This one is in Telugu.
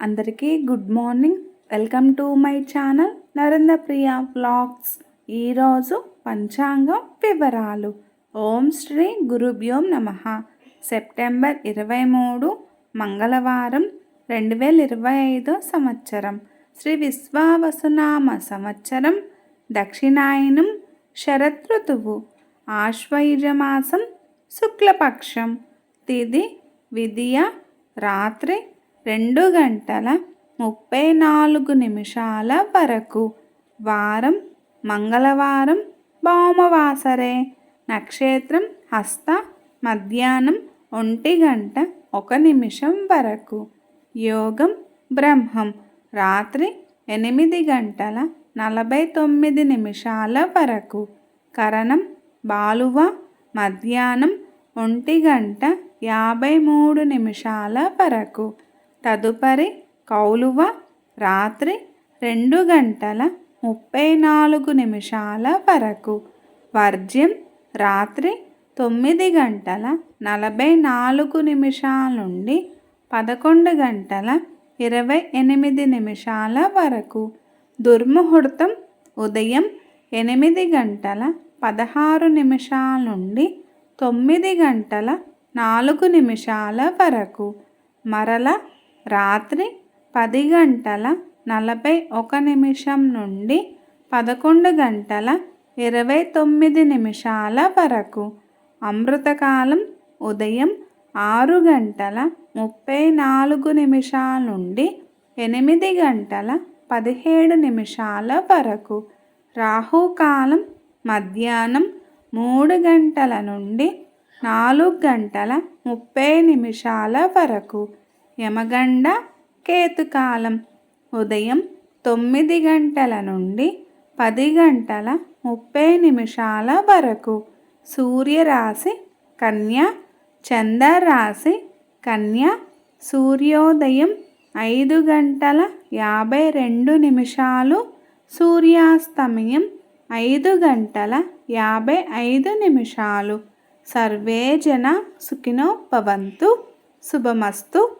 అందరికీ good morning. Welcome to my channel Narendra Priya vlogs. ఈరోజు పంచాంగం వివరాలు. ఓం శ్రీ గురుభ్యోం నమ. సెప్టెంబర్ ఇరవై మూడు మంగళవారం రెండు వేల ఇరవై ఐదో సంవత్సరం. శ్రీ విశ్వావసునామ సంవత్సరం దక్షిణాయనం శరదృతువు ఆశ్వయుజమాసం శుక్లపక్షం తిది విధియ రాత్రి రెండు గంటల ముప్పై నాలుగు నిమిషాల వరకు. వారం మంగళవారం భౌమవాసరే నక్షత్రం హస్త మధ్యాహ్నం ఒంటి గంట ఒక నిమిషం వరకు. యోగం బ్రహ్మం. రాత్రి ఎనిమిది గంటల నలభై తొమ్మిది నిమిషాల వరకు. కరణం బాలువ. మధ్యాహ్నం ఒంటి గంట యాభై మూడు నిమిషాల వరకు. తదుపరి కౌలువ రాత్రి రెండు గంటల ముప్పై నాలుగు నిమిషాల వరకు. వర్జ్యం రాత్రి తొమ్మిది గంటల నలభై నాలుగు నిమిషాల నుండి పదకొండు గంటల ఇరవై ఎనిమిది నిమిషాల వరకు. దుర్ముహూర్తం ఉదయం ఎనిమిది గంటల పదహారు నిమిషాల నుండి తొమ్మిది గంటల నాలుగు నిమిషాల వరకు. మరల రాత్రి పది గంటల నలభై ఒక నిమిషం నుండి పదకొండు గంటల ఇరవై తొమ్మిది నిమిషాల వరకు అమృతకాలం ఉదయం ఆరు గంటల ముప్పై నాలుగు నిమిషాల నుండి ఎనిమిది గంటల పదిహేడు నిమిషాల వరకు రాహుకాలం మధ్యాహ్నం మూడు గంటల నుండి నాలుగు గంటల ముప్పై నిమిషాల వరకు యమగండ కేతుకాలం. ఉదయం తొమ్మిది గంటల నుండి పది గంటల ముప్పై నిమిషాల వరకు సూర్యరాశి కన్య చంద్రరాశి కన్య సూర్యోదయం ఐదు గంటల యాభై రెండు నిమిషాలు సూర్యాస్తమయం ఐదు గంటల యాభై ఐదు నిమిషాలు. సర్వే జన సుఖినో భవంతు. శుభమస్తు.